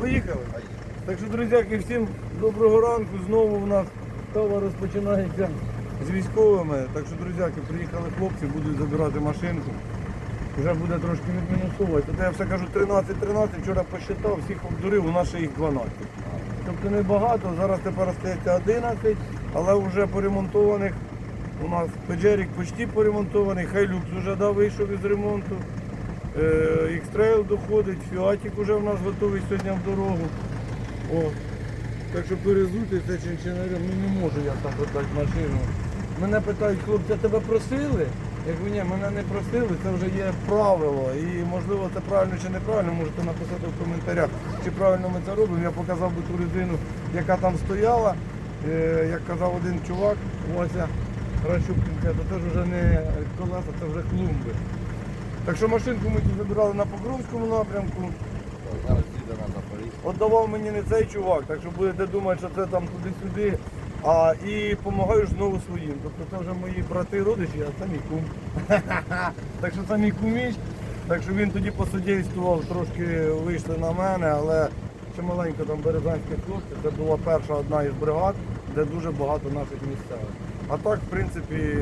Поїхали. Так що, друзяки, всім доброго ранку. Знову у нас кава розпочинається з військовими. Так що, друзяки, приїхали хлопці, будуть забирати машинку. Вже буде трошки відмінусовувати. Та я все кажу 13-13, вчора посчитав, всіх обдурив, у нас ще їх 12. Тобто небагато, зараз тепер остається 11, але вже поремонтованих. У нас Педжерік почти поремонтований, Хайлюкс вже да, вийшов із ремонту. Е, X-Trail доходить, Фіатік вже в нас готовий сьогодні в дорогу. О. Так що перезути чинчинарем, ну не можу я так отдати машину. Мене питають, хлопці, тебе просили? Я кажу, ні, мене не просили, це вже є правило. І можливо це правильно чи неправильно, можете написати в коментарях, чи правильно ми це робимо. Я показав би ту резину, яка там стояла. Е, як казав один чувак, Вася Гращупкінка, це ж вже не колеса, це вже клумби. Так що машинку ми тут забирали на Покровському напрямку. Зараз їде на Запоріжжя. Отдавав мені не цей чувак, так що будете думати, що це там туди-сюди. А і допомагаю знову своїм. Тобто це вже мої брати родичі, а це мій кум. так що це мій куміч. Так що він тоді посодействував, трошки вийшли на мене, але ще маленько там березанських хлопців. Це була перша одна із бригад, де дуже багато наших місцевих. А так, в принципі,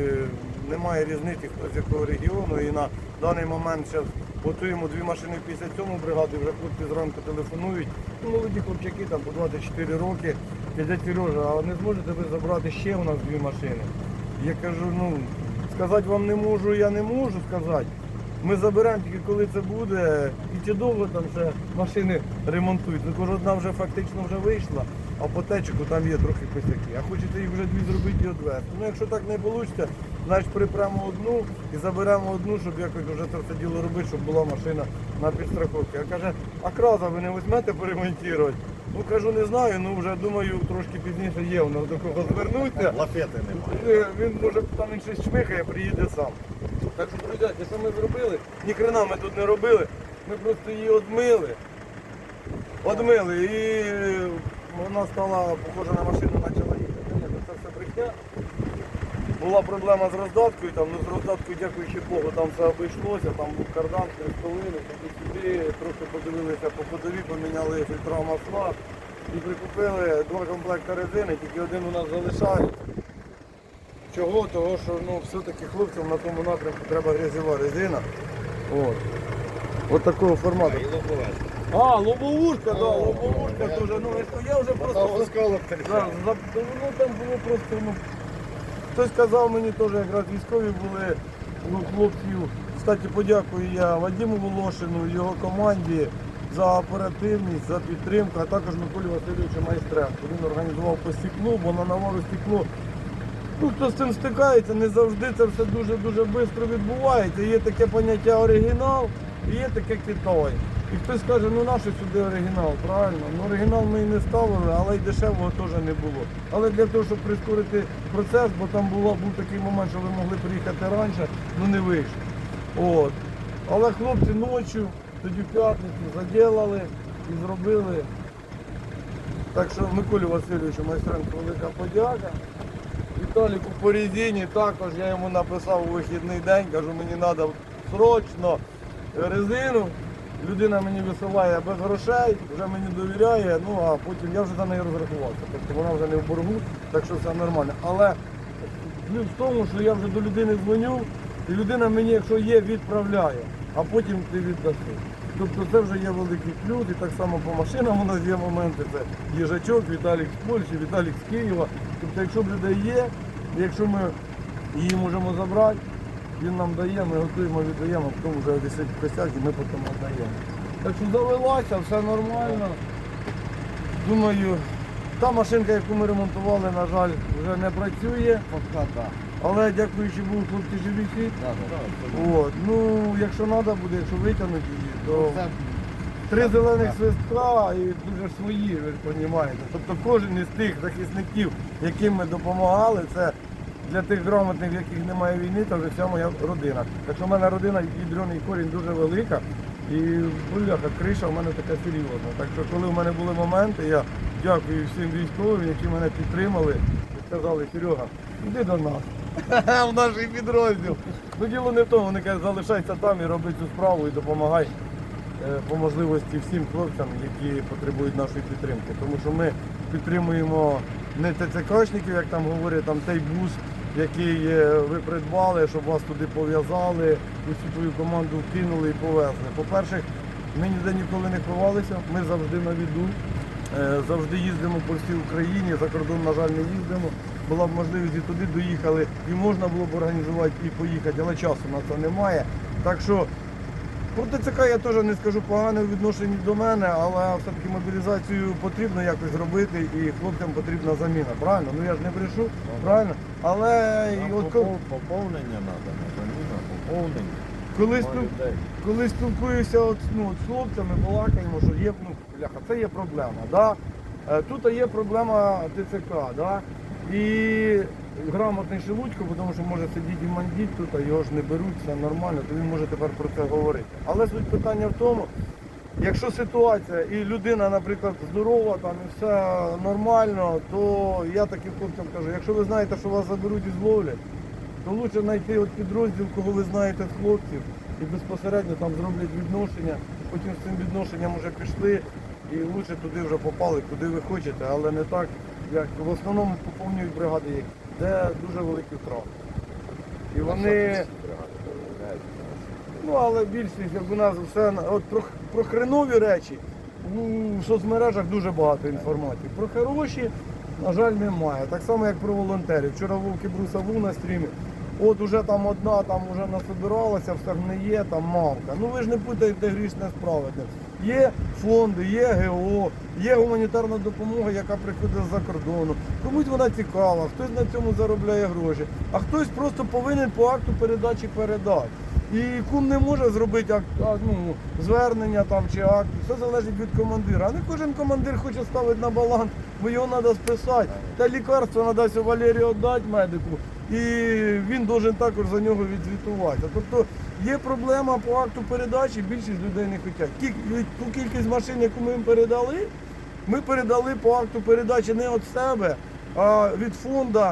немає різниці, хто з якого регіону. І на даний момент зараз готуємо дві машини в 57 бригаді, вже хлопці зранку телефонують. Ну, молоді хлопчаки там по 24 роки. Дядя Сережа, а не зможете ви забрати ще у нас дві машини? Я кажу, ну, сказати вам не можу, я не можу сказати. Ми заберемо тільки коли це буде. І чи довго там ще машини ремонтують. Кажу, одна вже фактично вже вийшла, а по течику там є трохи косяки. А хочете їх вже дві зробити і одвести. Ну якщо так не вийде, значить припремо одну і заберемо одну, щоб якось вже це все діло робити, щоб була машина на підстраховці. А каже, а краза ви не візьмете поремонтувати? Ну кажу, не знаю, ну вже думаю, трошки пізніше є у нас до кого звернутися. Лафети немає. Е, Він може там він щось чмихає, приїде сам. Так що, друзі, що ми зробили? Ні хрена ми тут не робили. Ми просто її одмили. Одмили і вона стала похожа на машину, почала їхати. Ну Це все брехня. Була проблема з роздаткою, там, ну з роздаткою, дякуючи Богу, там все обійшлося, там був кардан, крестовини, туди-сюди, трохи подивилися по ходові, поміняли фільтра масла і прикупили два комплекти резини, тільки один у нас залишається. Чого? Того, що ну, все-таки хлопцям на тому напрямку треба грязева резина. От. От такого формату. А, лобовушка, так, да, лобовушка теж. Ну, я- вже Просто Да, за- ну, там було просто, ну, хтось казав мені теж, якраз військові були ну, хлопців. Кстати, подякую я Вадиму Волошину, його команді за оперативність, за підтримку, а також Миколі Васильовичу Майстренко. Він організував по стеклу, бо на навару стекло. Ну, хто з цим стикається, не завжди це все дуже-дуже швидко відбувається. Є таке поняття оригінал і є таке Китай. І хтось каже, ну нащо сюди оригінал, правильно? Ну оригінал ми і не ставили, але й дешевого теж не було. Але для того, щоб прискорити процес, бо там було, був такий момент, що ви могли приїхати раніше, ну не вийшло. От. Але хлопці ночі, тоді в п'ятницю заділали і зробили. Так що Миколі Васильовичу Майстренко велика подяка. Віталіку по резині також я йому написав у вихідний день, кажу, мені треба срочно резину. Людина мені висилає без грошей, вже мені довіряє, ну а потім я вже за неї розрахувався. Тобто вона вже не в боргу, так що все нормально. Але плюс в тому, що я вже до людини дзвоню, і людина мені, якщо є, відправляє, а потім ти віддаси. Тобто це вже є великий плюс, і так само по машинам у нас є моменти. Це їжачок, Віталік з Польщі, Віталік з Києва. Тобто, якщо в людей є, якщо ми її можемо забрати, він нам дає, ми готуємо, віддаємо, а потім вже висить косяк і ми потім віддаємо. Так що завелася, все нормально. Думаю, та машинка, яку ми ремонтували, на жаль, вже не працює. Пока так. Але дякуючи Богу, хлопці живі всі. От. Ну, якщо треба буде, якщо витягнути її, то три зелених свистка і дуже свої, ви ж розумієте. Тобто кожен із тих захисників, яким ми допомагали, це для тих грамотних, в яких немає війни, це вже вся моя родина. Так що в мене родина ядрений корінь дуже велика. І бляха, криша в мене така серйозна. Так що коли в мене були моменти, я дякую всім військовим, які мене підтримали і сказали, Серега, іди до нас. в наш підрозділ. Ну діло не в тому, вони кажуть, залишайся там і роби цю справу і допомагай е, по можливості всім хлопцям, які потребують нашої підтримки. Тому що ми підтримуємо не ТЦКшників, як там говорять, там той бус, який е, ви придбали, щоб вас туди пов'язали, усю твою команду вкинули і повезли. По-перше, ми ніде ніколи не ховалися, ми завжди на віду. Е, Завжди їздимо по всій Україні, за кордон, на жаль, не їздимо. Була б можливість і туди доїхали, і можна було б організувати і поїхати, але часу на це немає. Так що про ТЦК я теж не скажу погане в відношенні до мене, але все-таки мобілізацію потрібно якось робити і хлопцям потрібна заміна. Правильно? Ну я ж не брешу, правильно? Але і от коли, поповнення треба, не заміна, поповнення. коли, спіл- людей. коли спілкуюся от, ну, от з хлопцями, балакаємо, що є, ну, бляха, це є проблема. Да? Е, Тут є проблема ТЦК, да? І грамотний Шелудько, тому що може сидіти і мандіть тут, а його ж не беруть, все нормально, то він може тепер про це говорити. Але суть питання в тому, якщо ситуація і людина, наприклад, здорова там і все нормально, то я таким хлопцям кажу, якщо ви знаєте, що вас заберуть і зловлять, то лучше знайти от підрозділ, кого ви знаєте з хлопців, і безпосередньо там зроблять відношення, потім з цим відношенням вже пішли і лучше туди вже попали, куди ви хочете, але не так, як в основному поповнюють бригади, де дуже великі втрати. І вони. Ну, але більшість, як у нас все от про, про хренові речі у соцмережах дуже багато інформації. Про хороші, на жаль, немає. Так само, як про волонтерів. Вчора Вовки Бруса був на стрімі. От уже там одна там уже насобиралася, все гниє, там мамка. Ну ви ж не путаєте грішне з праведним. Є фонди, є ГО, є гуманітарна допомога, яка приходить з-за кордону. Комусь вона цікава, хтось на цьому заробляє гроші, а хтось просто повинен по акту передачі передати. І кум не може зробити акт, ну, звернення там чи акт. Все залежить від командира. А не кожен командир хоче ставити на баланс, бо його треба списати. Та лікарство треба Валерію віддати медику. І він должен також за нього відзвітуватися. Тобто є проблема по акту передачі, більшість людей не хочуть. Ту кількість машин, яку ми їм передали, ми передали по акту передачі не від себе, а від фонду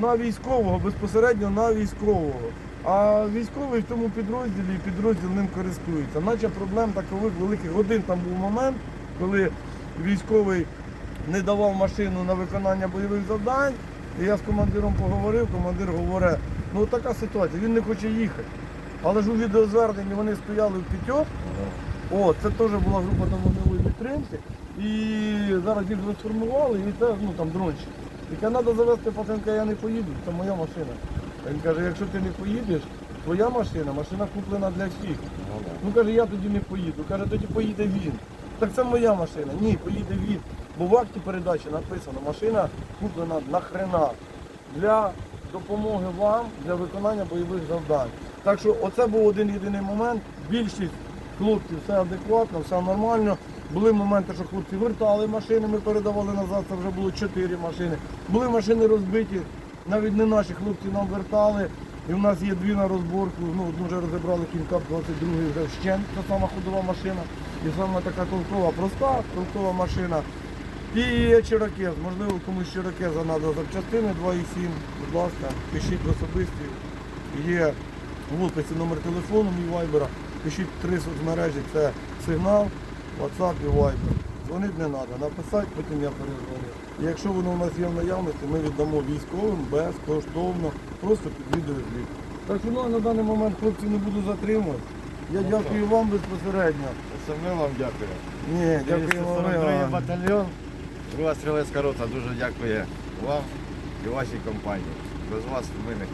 на військового, безпосередньо на військового. А військовий в тому підрозділі підрозділ ним користується. Наче проблем такових великих. Один там був момент, коли військовий не давав машину на виконання бойових завдань. І я з командиром поговорив, командир говорить, ну така ситуація, він не хоче їхати. Але ж у відеозверненні вони стояли в п'ятьох, о, це теж була група там вогневої підтримки. І зараз їх вже сформували, і це ну там дрончик. Яке треба завести пацанка, я не поїду, це моя машина. Він каже, якщо ти не поїдеш, твоя машина, машина куплена для всіх. Ну каже, я тоді не поїду. Каже, тоді поїде він. Так це моя машина. Ні, поїде він. Бо в акті передачі написано, машина куплена нахрена для допомоги вам для виконання бойових завдань. Так що оце був один єдиний момент. Більшість хлопців все адекватно, все нормально. Були моменти, що хлопці вертали машини, ми передавали назад, це вже було чотири машини. Були машини розбиті, навіть не наші хлопці нам вертали. І в нас є дві на розборку. Ну, одну вже розібрали кінкап 22 вже вщент, це сама ходова машина. І саме така толкова, проста толкова машина. І є Чирокез. Можливо, комусь Чирокеза треба запчастини 2,7. Будь ласка, пишіть в особисті. Є в описі номер телефону мій вайбера. Пишіть три соцмережі, це сигнал, WhatsApp і Viber. Дзвонити не треба, написати, потім я перезвоню. Якщо воно у нас є в наявності, ми віддамо військовим безкоштовно, просто під відеозвіт. Так що ну, а на даний момент хлопці не буду затримувати. Я дякую вам безпосередньо. Це ми вам дякуємо. Ні. 242 вам. батальйон. Друга стрілецька рота дуже дякує вам і вашій компанії. Без вас ми не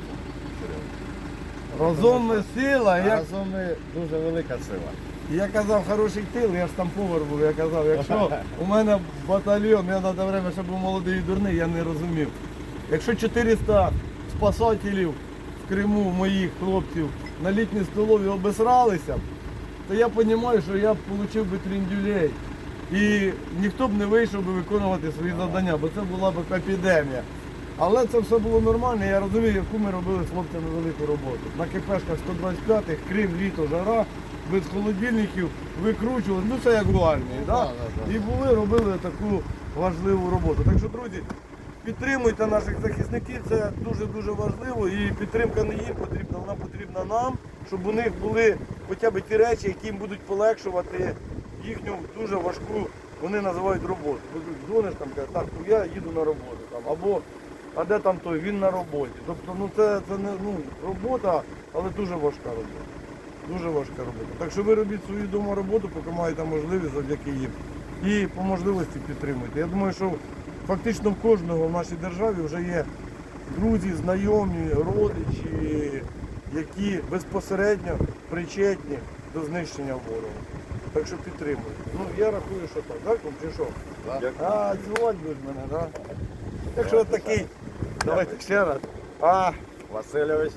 Разом ми сила. Як, Разом ми дуже велика сила. Я казав, хороший тил, я ж там повар був, я казав, якщо у мене батальйон, я на те время, щоб був молодий і дурний, я не розумів. Якщо 400 спасателів в Криму, моїх хлопців, на літній столові обесралися, то я розумію, що я б отримав би тріндюлей. І ніхто б не вийшов би виконувати свої завдання, бо це була б епідемія. Але це все було нормально, я розумію, яку ми робили з хлопцями велику роботу. На КПшках 125-х, Крим, літо, жара, без холодильників, викручували, ну це як в армії. Да? да, да. І були, робили таку важливу роботу. Так що, друзі, Підтримуйте наших захисників, це дуже-дуже важливо. І підтримка не їм потрібна, вона потрібна нам, щоб у них були хоча б ті речі, які їм будуть полегшувати їхню дуже важку, вони називають роботу. Бо Дзвониш там, каже, так, ну я їду на роботу. Там, або а де там той, він на роботі. Тобто ну це, це не ну, робота, але дуже важка робота. Дуже важка робота. Так що ви робіть свою вдома роботу, поки маєте можливість завдяки їм. І по можливості підтримуйте. Я думаю, що фактично в кожного в нашій державі вже є друзі, знайомі, родичі, які безпосередньо причетні до знищення ворога. Так що підтримуйте. Ну я рахую, що так, так? Чи що? А, цілувати будеш мене, так? Так що такий. Давайте ще раз. А, Васильович,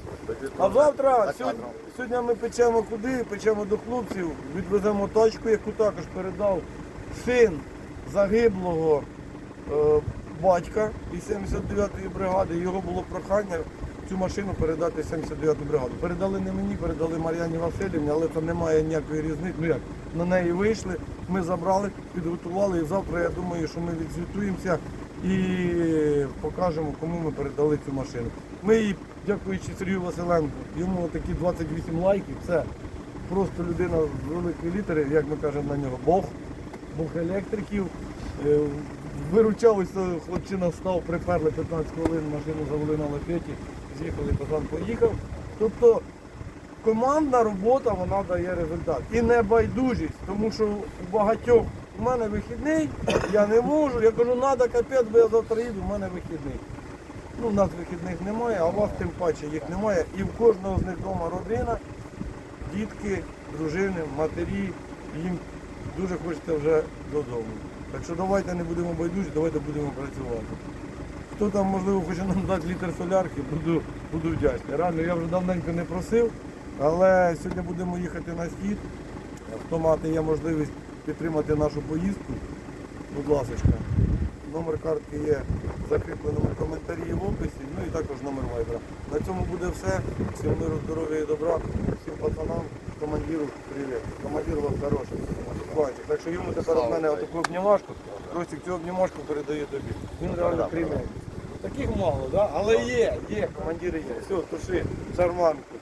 а завтра, сьогодні, сьогодні ми печемо куди? Печемо до хлопців, відвеземо тачку, яку також передав син загиблого е, батька із 79-ї бригади. Його було прохання цю машину передати 79-ту бригаду. Передали не мені, передали Мар'яні Васильівні, але це немає ніякої різниці. Ну як, на неї вийшли, ми забрали, підготували і завтра я думаю, що ми відзвітуємося і покажемо, кому ми передали цю машину. Ми її, дякуючи Сергію Василенку, йому такі 28 лайків. Це просто людина з великої літери, як ми кажемо на нього, Бог, Бог електриків. Е, Виручалися, хлопчина став, приперли 15 хвилин, машину завели на лафеті, з'їхали, пацан поїхав. Тобто командна робота вона дає результат. І не байдужість, тому що у багатьох у мене вихідний, я не можу. Я кажу, треба капець, бо я завтра їду, у мене вихідний. Ну, у нас вихідних немає, а у вас тим паче їх немає. І в кожного з них вдома родина, дітки, дружини, матері, їм дуже хочеться вже додому. Так що давайте не будемо байдужі, давайте будемо працювати. Хто там, можливо, хоче нам дати літр солярки, буду, буду вдячний. Реально, я вже давненько не просив, але сьогодні будемо їхати на схід. Хто мати є можливість підтримати нашу поїздку, будь ласка. Номер картки є в закріпленому коментарі в описі, ну і також номер вайбера. На цьому буде все. Всім миру, здоров'я і добра, всім пацанам, командиру привіт. Командир у вас хороший. Бачите. Так що йому тепер Слава в мене отаку обнімашку. Ростик цю обнімашку передає тобі. Він реально кремень. Таких мало, да? але є, є, командири є. Все, туши, шарманку.